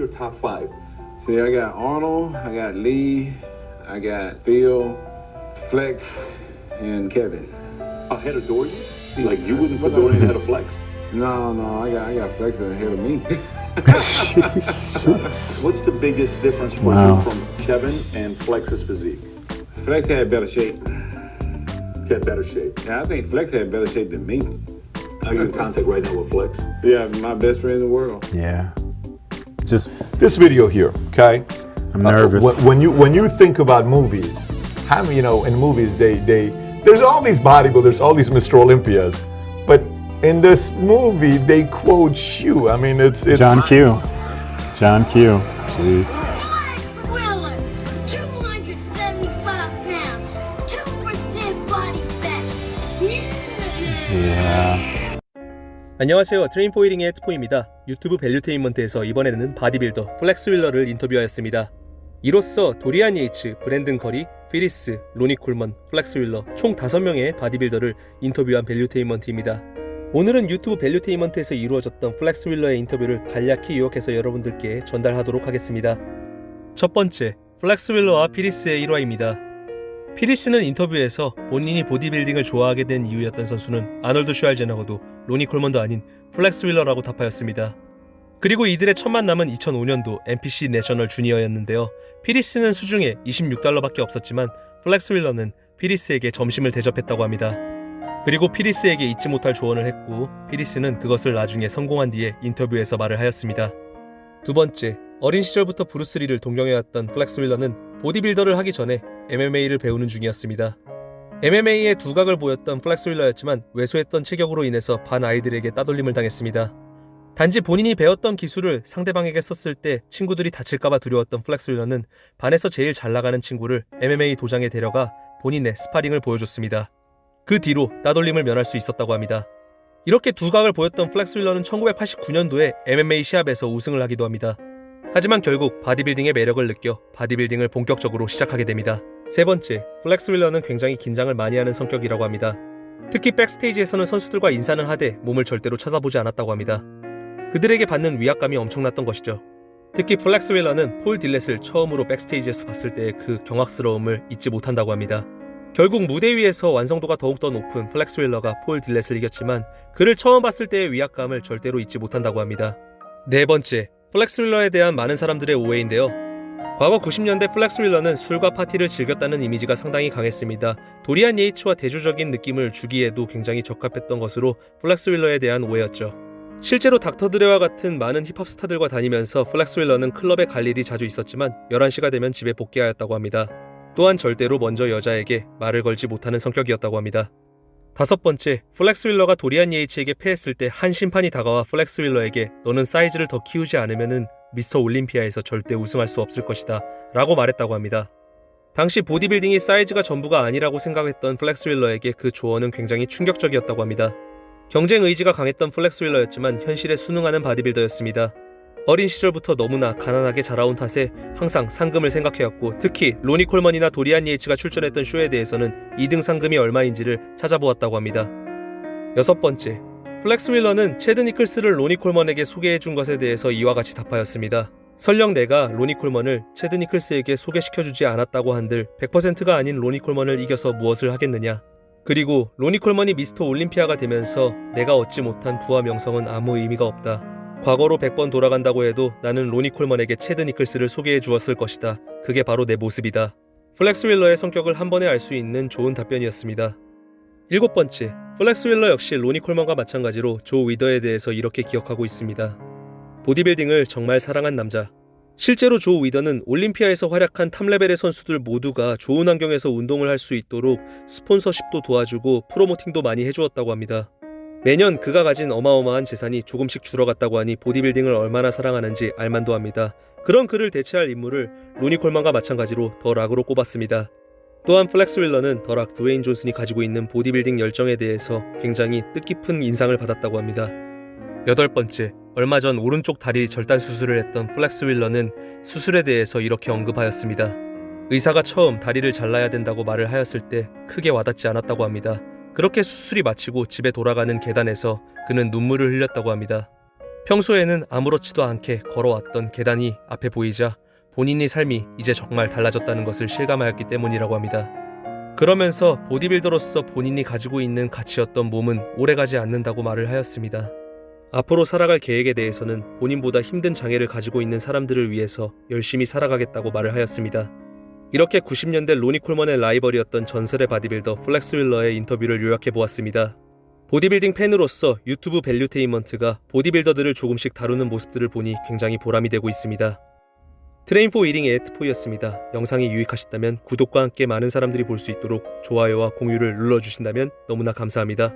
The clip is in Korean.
your top five? See, I got Arnold, I got Lee, I got Phil, Flex, and Kevin. Ahead of Dorian? Like you wouldn't put Dorian ahead of Flex? No, no, I got I got Flex ahead of me. What's the biggest difference for Wow. you from Kevin and Flex's physique? Flex had better shape. He had better shape. Yeah, I think Flex had better shape than me. Are you in contact right now with Flex? Yeah, my best friend in the world. Yeah. Just, this video here, okay? I'm Uh, nervous. when, when you when you think about movies, how you know in movies they they there's all these bodybuilders, all these Mr. Olympias, but in this movie they quote you. I mean, it's it's John Q. John Q. Jeez. Alex Wheeler, 275 pounds, 2% body fat. Yeah! 안녕하세요. 트레인포이링의 헤트포입니다. 유튜브 밸류테인먼트에서 이번에는 바디빌더 플렉스 윌러를 인터뷰하였습니다. 이로써 도리안 예이츠, 브랜든 커리, 피리스, 로니 콜먼, 플렉스 윌러 총 5명의 바디빌더를 인터뷰한 밸류테인먼트입니다. 오늘은 유튜브 밸류테인먼트에서 이루어졌던 플렉스 윌러의 인터뷰를 간략히 요약해서 여러분들께 전달하도록 하겠습니다. 첫 번째, 플렉스 윌러와 피리스의 1화입니다. 피리스는 인터뷰에서 본인이 보디빌딩을 좋아하게 된 이유였던 선수는 아놀드 슈알제나거도 로니 콜먼도 아닌 플렉스 윌러라고 답하였습니다. 그리고 이들의 첫 만남은 2005년도 NPC 내셔널 주니어였는데요. 피리스는 수중에 26달러밖에 없었지만 플렉스 윌러는 피리스에게 점심을 대접했다고 합니다. 그리고 피리스에게 잊지 못할 조언을 했고 피리스는 그것을 나중에 성공한 뒤에 인터뷰에서 말을 하였습니다. 두 번째, 어린 시절부터 브루스리를 동경해왔던 플렉스 윌러는 보디빌더를 하기 전에 MMA를 배우는 중이었습니다. MMA의 두각을 보였던 플렉스 윌러였지만 왜소했던 체격으로 인해서 반 아이들에게 따돌림을 당했습니다. 단지 본인이 배웠던 기술을 상대방에게 썼을 때 친구들이 다칠까봐 두려웠던 플렉스 윌러는 반에서 제일 잘 나가는 친구를 MMA 도장에 데려가 본인의 스파링을 보여줬습니다. 그 뒤로 따돌림을 면할 수 있었다고 합니다. 이렇게 두각을 보였던 플렉스 윌러는 1989년도에 MMA 시합에서 우승을 하기도 합니다. 하지만 결국 바디빌딩의 매력을 느껴 바디빌딩을 본격적으로 시작하게 됩니다. 세 번째, 플렉스 윌러는 굉장히 긴장을 많이 하는 성격이라고 합니다. 특히 백스테이지에서는 선수들과 인사는 하되 몸을 절대로 쳐다보지 않았다고 합니다. 그들에게 받는 위압감이 엄청났던 것이죠. 특히 플렉스 윌러는 폴 딜렛을 처음으로 백스테이지에서 봤을 때의 그 경악스러움을 잊지 못한다고 합니다. 결국 무대 위에서 완성도가 더욱더 높은 플렉스 윌러가 폴 딜렛을 이겼지만 그를 처음 봤을 때의 위압감을 절대로 잊지 못한다고 합니다. 네 번째, 플렉스 윌러에 대한 많은 사람들의 오해인데요. 과거 90년대 플렉스 윌러는 술과 파티를 즐겼다는 이미지가 상당히 강했습니다. 도리안 예이츠와 대조적인 느낌을 주기에도 굉장히 적합했던 것으로 플렉스 윌러에 대한 오해였죠. 실제로 닥터 드레와 같은 많은 힙합 스타들과 다니면서 플렉스 윌러는 클럽에 갈 일이 자주 있었지만 11시가 되면 집에 복귀하였다고 합니다. 또한 절대로 먼저 여자에게 말을 걸지 못하는 성격이었다고 합니다. 다섯 번째, 플렉스 윌러가 도리안 예이츠에게 패했을 때 한 심판이 다가와 플렉스 윌러에게 너는 사이즈를 더 키우지 않으면은 미스터 올림피아에서 절대 우승할 수 없을 것이다 라고 말했다고 합니다. 당시 보디빌딩이 사이즈가 전부가 아니라고 생각했던 플렉스 윌러에게 그 조언은 굉장히 충격적이었다고 합니다. 경쟁 의지가 강했던 플렉스 윌러였지만 현실에 순응하는 바디빌더였습니다. 어린 시절부터 너무나 가난하게 자라온 탓에 항상 상금을 생각해왔고 특히 로니 콜먼이나 도리안 예이츠가 출전했던 쇼에 대해서는 2등 상금이 얼마인지를 찾아보았다고 합니다. 여섯 번째, 플렉스 윌러는 체드 니클스를 로니 콜먼에게 소개해준 것에 대해서 이와 같이 답하였습니다. 설령 내가 로니 콜먼을 체드 니클스에게 소개시켜주지 않았다고 한들 100%가 아닌 로니 콜먼을 이겨서 무엇을 하겠느냐. 그리고 로니 콜먼이 미스터 올림피아가 되면서 내가 얻지 못한 부와 명성은 아무 의미가 없다. 과거로 100번 돌아간다고 해도 나는 로니 콜먼에게 체드 니클스를 소개해 주었을 것이다. 그게 바로 내 모습이다. 플렉스 윌러의 성격을 한 번에 알 수 있는 좋은 답변이었습니다. 일곱 번째, 플렉스 윌러 역시 로니 콜먼과 마찬가지로 조 위더에 대해서 이렇게 기억하고 있습니다. 보디빌딩을 정말 사랑한 남자. 실제로 조 위더는 올림피아에서 활약한 탑레벨의 선수들 모두가 좋은 환경에서 운동을 할 수 있도록 스폰서십도 도와주고 프로모팅도 많이 해주었다고 합니다. 매년 그가 가진 어마어마한 재산이 조금씩 줄어갔다고 하니 보디빌딩을 얼마나 사랑하는지 알만도 합니다. 그런 그를 대체할 인물을 로니 콜먼과 마찬가지로 더 락으로 꼽았습니다. 또한 플렉스 윌러는 더락 드웨인 존슨이 가지고 있는 보디빌딩 열정에 대해서 굉장히 뜻깊은 인상을 받았다고 합니다. 여덟 번째, 얼마 전 오른쪽 다리 절단 수술을 했던 플렉스 윌러는 수술에 대해서 이렇게 언급하였습니다. 의사가 처음 다리를 잘라야 된다고 말을 하였을 때 크게 와닿지 않았다고 합니다. 그렇게 수술이 마치고 집에 돌아가는 계단에서 그는 눈물을 흘렸다고 합니다. 평소에는 아무렇지도 않게 걸어왔던 계단이 앞에 보이자 본인의 삶이 이제 정말 달라졌다는 것을 실감하였기 때문이라고 합니다. 그러면서 보디빌더로서 본인이 가지고 있는 가치였던 몸은 오래가지 않는다고 말을 하였습니다. 앞으로 살아갈 계획에 대해서는 본인보다 힘든 장애를 가지고 있는 사람들을 위해서 열심히 살아가겠다고 말을 하였습니다. 이렇게 90년대 로니 콜먼의 라이벌이었던 전설의 바디빌더 플렉스 윌러의 인터뷰를 요약해 보았습니다. 보디빌딩 팬으로서 유튜브 밸류테인먼트가 보디빌더들을 조금씩 다루는 모습들을 보니 굉장히 보람이 되고 있습니다. 트레인 포 이링의 에트포이였습니다. 영상이 유익하셨다면 구독과 함께 많은 사람들이 볼 수 있도록 좋아요와 공유를 눌러주신다면 너무나 감사합니다.